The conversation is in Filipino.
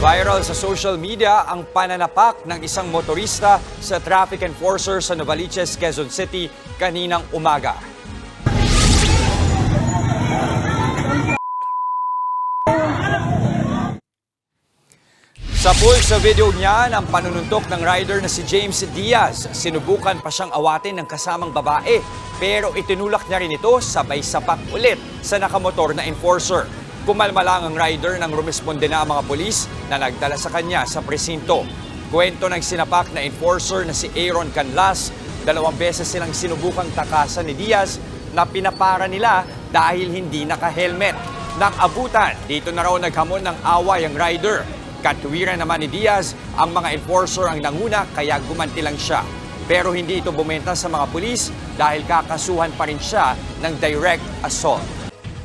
Viral sa social media ang pananapak ng isang motorista sa traffic enforcer sa Novaliches, Quezon City kaninang umaga. Sa pool sa video niya ng panununtok ng rider na si James Diaz, sinubukan pa siyang awatin ng kasamang babae pero itinulak niya rin ito sabay sapak ulit sa nakamotor na enforcer. Kumalma lang ang rider nang rumisponde na ang mga polis na nagdala sa kanya sa presinto. Kwento ng sinapak na enforcer na si Aaron Canlas, dalawang beses silang sinubukang takasan ni Diaz na pinapara nila dahil hindi naka-helmet. Nang abutan, dito na raw naghamon ng away ang rider. Katuwiran naman ni Diaz, ang mga enforcer ang nanguna kaya gumanti lang siya. Pero hindi ito bumenta sa mga pulis dahil kakasuhan pa rin siya ng direct assault.